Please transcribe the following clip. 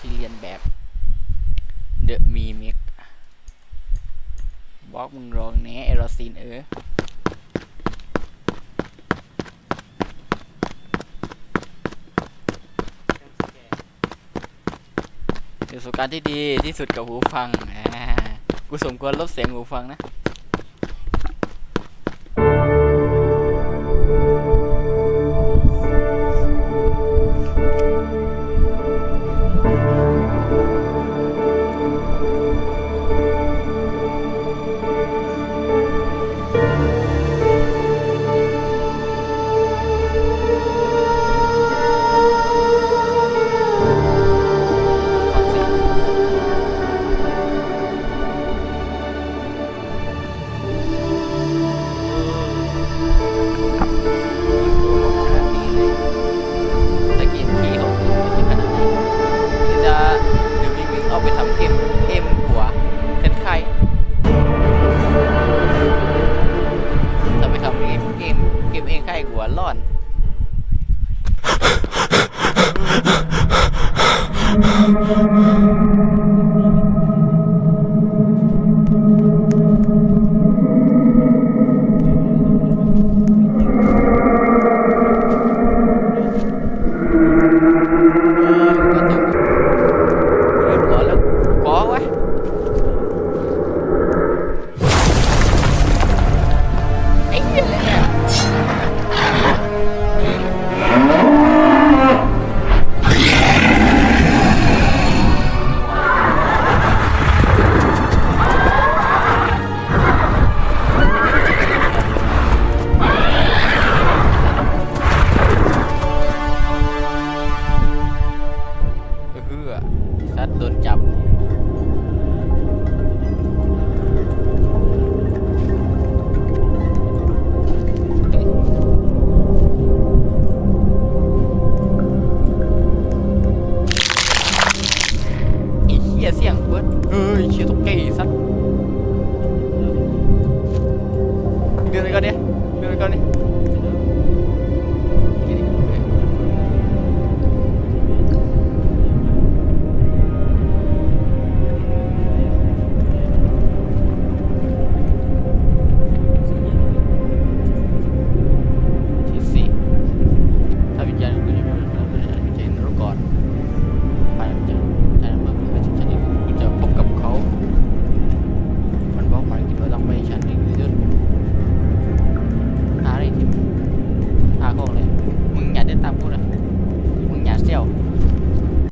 ที่เรียนแบบเดอะมีมิกบอกมึงรองแน่เอโรซีนเออเป็นประสบการณ์ที่ดีที่สุดกับหูฟังอ่ากูสมควรลดเสียงหูฟังนะ ยเสียงเบิร์ดเฮ้ยเชียตกเกย์สักเดือนอะไรก็เนี่ย